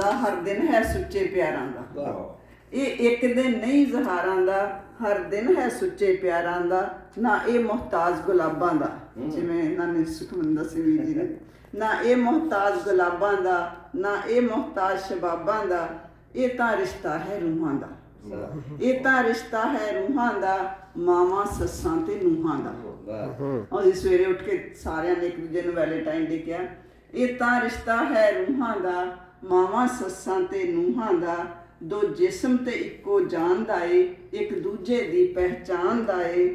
ਦਾ ਹਰ ਦਿਨ ਹੈ ਸੁੱਚੇ ਪਿਆਰਾਂ ਦਾ। ਇਹ ਇੱਕ ਦਿਨ ਨਹੀਂ ਜ਼ਹਾਰਾਂ ਦਾ ਹਰ ਦਿਨ ਹੈ ਸੁੱਚੇ ਪਿਆਰਾਂ ਦਾ ਨਾ ਇਹ ਮੁਹਤਾਜ ਗੁਲਾਬਾਂ ਦਾ। ਜਿਵੇਂ ਇਹਨਾਂ ਨੇ ਸੁਖਮੰਦਰ ਸਿੰਘ ਜੀ ਨੇ। ਨਾ ਇਹ ਮੁਹਤਾਜ ਗੁਲਾਬਾਂ ਦਾ ਨਾ ਇਹ ਮੁਹਤਾਜ ਸ਼ਬਾਬਾਂ ਦਾ ਇਹ ਤਾਂ ਰਿਸ਼ਤਾ ਹੈ ਰੂਹਾਂ ਦਾ। ਇਹ ਤਾਂ ਰਿਸ਼ਤਾ ਹੈ ਰੂਹਾਂ ਦਾ ਮਾਵਾਂ ਸੱਸਾਂ ਤੇ ਨੂੰਹਾਂ ਦਾ। ਅਸੀਂ ਸਵੇਰੇ ਉੱਠ ਕੇ ਸਾਰਿਆਂ ਨੇ ਇੱਕ ਦੂਜੇ ਨੂੰ ਵੈਲੈਂਟਾਈਨ ਡੇ ਕਿਹਾ ਇਹ ਤਾਂ ਰਿਸ਼ਤਾ ਹੈ ਰੂਹਾਂ ਦਾ ਮਾਵਾਂ ਸੱਸਾਂ ਤੇ ਨੂੰਹਾਂ ਦਾ ਦੋ ਜਿਸਮ ਤੇ ਇੱਕੋ ਜਾਨ ਦਾ ਏ ਇੱਕ ਦੂਜੇ ਦੀ ਪਹਿਚਾਨ ਦਾ ਏ।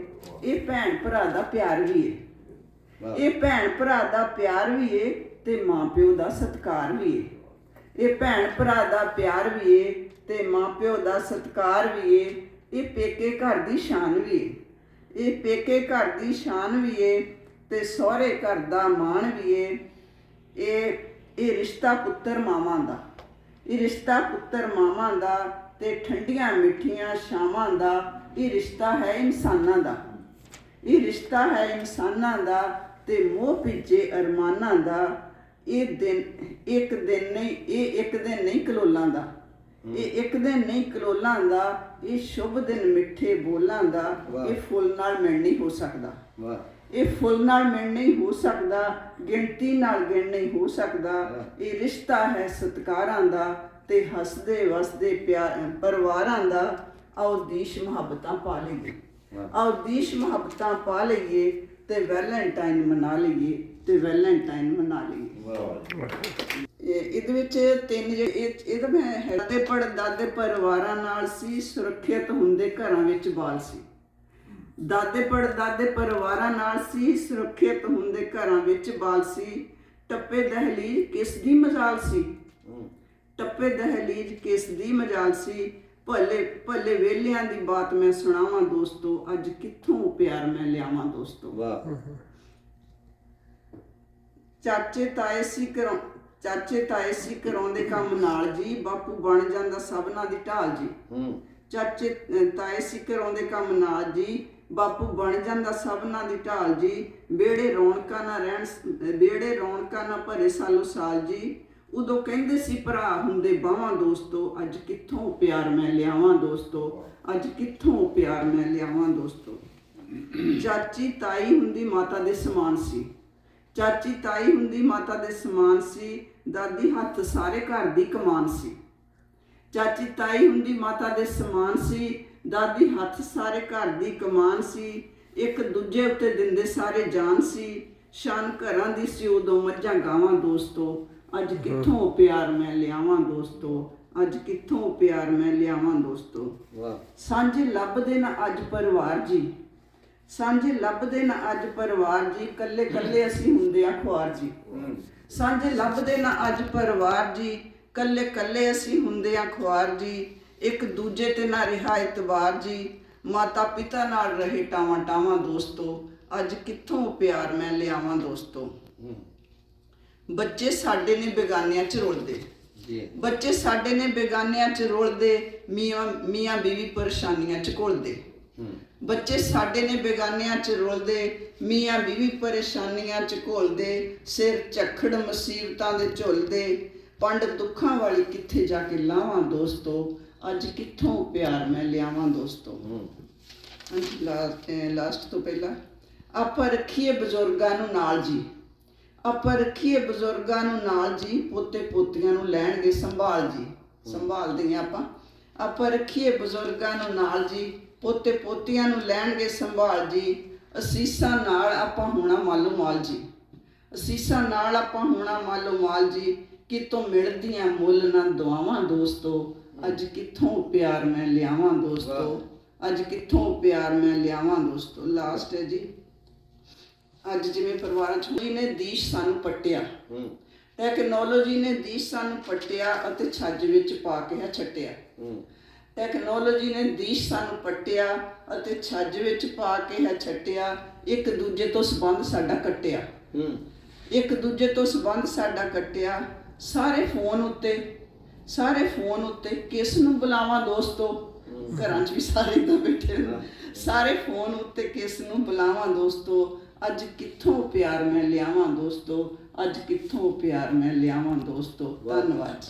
ਇਹ ਭੈਣ ਭਰਾ ਦਾ ਪਿਆਰ ਵੀ ਏ। ਇਹ ਭੈਣ ਭਰਾ ਦਾ ਪਿਆਰ ਵੀ ਏ ਤੇ ਮਾਪਿਓ ਦਾ ਸਤਿਕਾਰ ਵੀ ਏ। ਇਹ ਭੈਣ ਭਰਾ ਦਾ ਪਿਆਰ ਵੀ ਏ ਤੇ ਮਾਪਿਓ ਦਾ ਸਤਿਕਾਰ ਵੀ ਏ। ਇਹ ਪੇਕੇ ਘਰ ਦੀ ਸ਼ਾਨ ਵੀ ਏ। ਇਹ ਪੇਕੇ ਘਰ ਦੀ ਸ਼ਾਨ ਵੀ ਏ ਤੇ ਸਹੁਰੇ ਘਰ ਦਾ ਮਾਣ ਵੀ ਏ। ਇਹ ਇਹ ਰਿਸ਼ਤਾ ਪੁੱਤਰ ਮਾਵਾਂ ਦਾ। ਇਹ ਰਿਸ਼ਤਾ ਪੁੱਤਰ ਮਾਵਾਂ ਦਾ ਤੇ ਠੰਡੀਆਂ ਮਿੱਠੀਆਂ ਸ਼ਾਮਾਂ ਦਾ ਇਹ ਰਿਸ਼ਤਾ ਹੈ ਇਨਸਾਨਾਂ ਦਾ। ਇਹ ਰਿਸ਼ਤਾ ਹੈ ਇਨਸਾਨਾਂ ਦਾ ਤੇ ਮੋਹ ਪਿੱਛੇ ਅਰਮਾਨਾਂ ਦਾ। ਇਹ ਦਿਨ ਇੱਕ ਦਿਨ ਨਹੀਂ ਇਹ ਇੱਕ ਦਿਨ ਨਹੀਂ ਕਲੋਲਾਂ ਦਾ। ਇਹ ਇੱਕ ਦਿਨ ਨਹੀਂ ਕਲੋਲਾਂ ਦਾ ਇਹ ਸ਼ੁਭ ਦਿਨ ਮਿੱਠੇ ਬੋਲਾਂ ਦਾ। ਇਹ ਫੁੱਲ ਨਾਲ ਮਿਲ ਨਹੀਂ ਹੋ ਸਕਦਾ। ਵਾਹ। ਇਹ ਫੁੱਲ ਨਾਲ ਮਿਲ ਨਹੀਂ ਹੋ ਸਕਦਾ ਗਿਣਤੀ ਨਾਲ ਗਿਣ ਨਹੀਂ ਹੋ ਸਕਦਾ। ਇਹ ਰਿਸ਼ਤਾ ਹੈ ਸਤਕਾਰਾਂ ਦਾ ਤੇ ਹੱਸਦੇ ਵਸਦੇ ਪਿਆਰ ਪਰਿਵਾਰਾਂ ਦਾ। ਆਓ ਦੀਸ਼ ਮੁਹੱਬਤਾਂ ਪਾ ਲਈਏ। ਆਓ ਦੀਸ਼ ਮੁਹੱਬਤਾਂ ਪਾ ਲਈਏ ਤੇ ਵੈਲੈਂਟਾਈਨ ਮਨਾ ਲਈਏ ਤੇ ਵੈਲੈਂਟਾਈਨ ਮਨਾ ਲਈਏ। ਇਹਦੇ ਵਿੱਚ ਤਿੰਨ ਜਿਹੜੇ ਇਹ ਇਹਦਾ ਮੈਂ ਹੈ ਦਾਦੇ ਪੜ ਦਾਦੇ ਪਰਿਵਾਰਾਂ ਨਾਲ ਸੀ ਸੁਰੱਖਿਅਤ ਹੁੰਦੇ ਘਰਾਂ ਵਿੱਚ ਬਾਲ ਸੀ। ਦਾਦੇ ਪੜ ਦਾਦੇ ਪਰਿਵਾਰਾਂ ਨਾਲ ਸੀ ਸੁਰੱਖਿਅਤ ਹੁੰਦੇ ਘਰਾਂ ਵਿੱਚ ਬਾਲ ਸੀ। ਟੱਪੇ ਦਹਲੀਜ਼ ਕਿਸ ਦੀ ਮਜਾਲ ਸੀ? ਟੱਪੇ ਦਹਲੀਜ਼ ਕਿਸ ਦੀ ਮਜਾਲ ਸੀ? ਭੱਲੇ ਭੱਲੇ ਵੇਲਿਆਂ ਦੀ ਬਾਤ ਮੈਂ ਸੁਣਾਵਾਂ ਦੋਸਤੋ ਅੱਜ ਕਿੱਥੋਂ ਪਿਆਰ ਮੈਂ ਲਿਆਵਾਂ ਦੋਸਤੋ? ਵਾਹ। ਚਾਚੇ ਤਾਏ ਸੀ ਘਰੋਂ ਚਾਚੇ ਤਾਏ ਸੀ ਕਰਾਉਂਦੇ ਕੰਮ ਨਾਲ ਜੀ ਬਾਪੂ ਬਣ ਜਾਂਦਾ ਸਭਨਾਂ ਦੀ ਢਾਲ ਜੀ। ਹੂੰ। ਚਾਚੇ ਤਾਏ ਸੀ ਕਰਾਉਂਦੇ ਕੰਮ ਨਾਲ ਜੀ। ਬਾਪੂ ਬਣ ਜਾਂਦਾ ਸਭਨਾਂ ਦੀ ਢਾਲ ਜੀ। ਬੇੜੇ ਰੌਣਕਾਂ ਨਾ ਰਹਿਣ ਬੇੜੇ ਰੌਣਕਾਂ ਨਾ ਭਰੇ ਸਾਲੋ ਸਾਲ ਜੀ। ਉਦੋਂ ਕਹਿੰਦੇ ਸੀ ਭਰਾ ਹੁੰਦੇ ਬਾਹਾਂ ਦੋਸਤੋ, ਅੱਜ ਕਿੱਥੋਂ ਪਿਆਰ ਮੈਂ ਲਿਆਵਾਂ ਦੋਸਤੋ, ਅੱਜ ਕਿੱਥੋਂ ਪਿਆਰ ਮੈਂ ਲਿਆਵਾਂ ਦੋਸਤੋ। ਚਾਚੀ ਤਾਈ ਹੁੰਦੀ ਮਾਤਾ ਦੇ ਸਮਾਨ ਸੀ। ਚਾਚੀ ਤਾਈ ਹੁੰਦੀ ਮਾਤਾ ਦੇ ਸਮਾਨ ਸੀ। ਦਾਦੀ ਹੱਥ ਸਾਰੇ ਘਰ ਦੀ ਕਮਾਨ ਸੀ। ਚਾਚੀ ਤਾਈ ਹੁੰਦੀ ਮਾਤਾ ਦੇ ਸਮਾਨ ਸੀ ਦਾਦੀ ਹੱਥ ਸਾਰੇ ਘਰ ਦੀ ਕਮਾਨ ਸੀ ਇੱਕ ਦੂਜੇ ਉੱਤੇ ਦਿੰਦੇ ਸਾਰੇ ਜਾਨ ਸੀ ਸ਼ਾਨ ਘਰਾਂ ਦੀ ਸੀ ਉਦੋਂ ਮੱਝਾਂ ਗਾਵਾਂ ਦੋਸਤੋ। ਅੱਜ ਕਿੱਥੋਂ ਪਿਆਰ ਮੈਂ ਲਿਆਵਾਂ ਦੋਸਤੋ? ਅੱਜ ਕਿੱਥੋਂ ਪਿਆਰ ਮੈਂ ਲਿਆਵਾਂ ਦੋਸਤੋ? ਵਾਹ। ਸਾਂਝੇ ਲੱਭਦੇ ਨਾ ਅੱਜ ਪਰਿਵਾਰ ਜੀ। ਸਾਂਝੇ ਲੱਭਦੇ ਨਾ ਅੱਜ ਪਰਿਵਾਰ ਜੀ ਕੱਲੇ ਕੱਲੇ ਅਸੀਂ ਹੁੰਦੇ ਆ ਖੁਆਰ ਜੀ। ਸਾਂਝੇ ਲੱਭਦੇ ਨਾ ਅੱਜ ਪਰਿਵਾਰ ਜੀ ਕੱਲੇ ਕੱਲੇ ਅਸੀਂ ਹੁੰਦੇ ਆ ਖੁਆਰ ਜੀ ਇੱਕ ਦੂਜੇ ਤੇ ਨਾ ਰਿਹਾ ਇਤਬਾਰ ਜੀ। ਮਾਤਾ ਪਿਤਾ ਨਾਲ ਰਹੇ ਟਾਵਾਂ ਟਾਵਾਂ ਦੋਸਤੋ ਅੱਜ ਕਿੱਥੋਂ ਪਿਆਰ ਮੈਂ ਲਿਆਵਾਂ ਦੋਸਤੋ? ਬੱਚੇ ਸਾਡੇ ਨੇ ਬੇਗਾਨਿਆਂ ਚ ਰੁਲਦੇ। ਜੀ। ਬੱਚੇ ਸਾਡੇ ਨੇ ਬੇਗਾਨਿਆਂ ਚ ਰੁਲਦੇ ਮੀਆਂ ਮੀਆਂ ਬੀਵੀ ਪਰੇਸ਼ਾਨੀਆਂ ਚ ਘੁਲਦੇ। ਬੱਚੇ ਸਾਡੇ ਨੇ ਬੇਗਾਨਿਆਂ ਚ ਰੁਲਦੇ ਮੀਆਂ ਬੀਵੀ ਪਰੇਸ਼ਾਨੀਆਂ ਚ ਘੁਲਦੇ ਸਿਰ ਝਖੜ ਮੁਸੀਬਤਾਂ ਦੇ ਝੁਲਦੇ ਪੰਡ ਦੁੱਖਾਂ ਵਾਲੀ ਕਿੱਥੇ ਜਾ ਕੇ ਲਾਵਾਂ ਦੋਸਤੋ? ਅੱਜ ਕਿੱਥੋਂ ਪਿਆਰ ਮੈਂ ਲਿਆਵਾਂ ਦੋਸਤੋ? ਹੂੰ। ਲਾਸਟ ਤੋਂ ਪਹਿਲਾਂ ਆਪਾਂ ਰੱਖੀਏ ਬਜ਼ੁਰਗਾਂ ਨੂੰ ਨਾਲ ਜੀ। ਆਪਾਂ ਰੱਖੀਏ ਬਜ਼ੁਰਗਾਂ ਨੂੰ ਨਾਲ ਜੀ ਪੋਤੇ ਪੋਤੀਆਂ ਨੂੰ ਲੈਣਗੇ ਸੰਭਾਲ ਜੀ। ਸੰਭਾਲਦੇ ਹਾਂ ਆਪਾਂ। ਆਪਾਂ ਰੱਖੀਏ ਬਜ਼ੁਰਗਾਂ ਨੂੰ ਨਾਲ ਜੀ ਪੋਤੇ ਪੋਤੀਆਂ ਨੂੰ ਲੈਣਗੇ ਸੰਭਾਲ ਜੀ। ਅਸੀਸਾਂ ਨਾਲ ਆਪਾਂ ਹੋਣਾ ਮਾਲੋ ਮਾਲ ਜੀ। ਅਸੀਸਾਂ ਨਾਲ ਆਪਾਂ ਹੋਣਾ ਮਾਲੋ ਮਾਲ ਜੀ। ਕਿਤੋਂ ਮਿਲਦੀਆਂ ਮੁੱਲ ਨਾ ਦੁਆਵਾਂ ਦੋਸਤੋ? ਅੱਜ ਕਿੱਥੋਂ ਪਿਆਰ ਮੈਂ ਲਿਆਵਾਂ ਦੋਸਤੋ? ਅੱਜ ਕਿੱਥੋਂ ਪਿਆਰ ਮੈਂ ਲਿਆਵਾਂ ਦੋਸਤੋ? ਲਾਸਟ ਹੈ ਜੀ। ਅੱਜ ਜਿਵੇਂ ਪਰਿਵਾਰਾਂ ਚ ਹੋਈ ਨੇ ਦੀਸ਼ ਸਾਨੂੰ ਪੱਟਿਆ। ਹੂੰ। ਟੈਕਨੋਲੋਜੀ ਨੇ ਦੀਸ਼ ਸਾਨੂੰ ਪੱਟਿਆ ਅਤੇ ਛੱਜ ਵਿੱਚ ਪਾ ਕੇ ਹੈ ਛੱਟਿਆ। ਹੂੰ। ਟੈਕਨੋਲੋਜੀ ਨੇ ਦੀਸ਼ ਸਾਨੂੰ ਪੱਟਿਆ ਅਤੇ ਛੱਜ ਵਿੱਚ ਪਾ ਕੇ ਹੈ ਛੱਟਿਆ। ਇੱਕ ਦੂਜੇ ਤੋਂ ਸਬੰਧ ਸਾਡਾ ਕੱਟਿਆ। ਹੂੰ। ਇੱਕ ਦੂਜੇ ਤੋਂ ਸਬੰਧ ਸਾਡਾ ਕੱਟਿਆ। ਸਾਰੇ ਫੋਨ ਉੱਤੇ ਸਾਰੇ ਫੋਨ ਉੱਤੇ ਕਿਸ ਨੂੰ ਬੁਲਾਵਾਂ ਦੋਸਤੋ? ਘਰਾਂ 'ਚ ਵੀ ਸਾਰੇ ਇਦਾਂ ਬੈਠੇ ਨੇ। ਸਾਰੇ ਫੋਨ ਉੱਤੇ ਕਿਸ ਨੂੰ ਬੁਲਾਵਾਂ ਦੋਸਤੋ? ਅੱਜ ਕਿੱਥੋਂ ਪਿਆਰ ਮੈਂ ਲਿਆਵਾਂ ਦੋਸਤੋ? ਅੱਜ ਕਿੱਥੋਂ ਪਿਆਰ ਮੈਂ ਲਿਆਵਾਂ ਦੋਸਤੋ? ਧੰਨਵਾਦ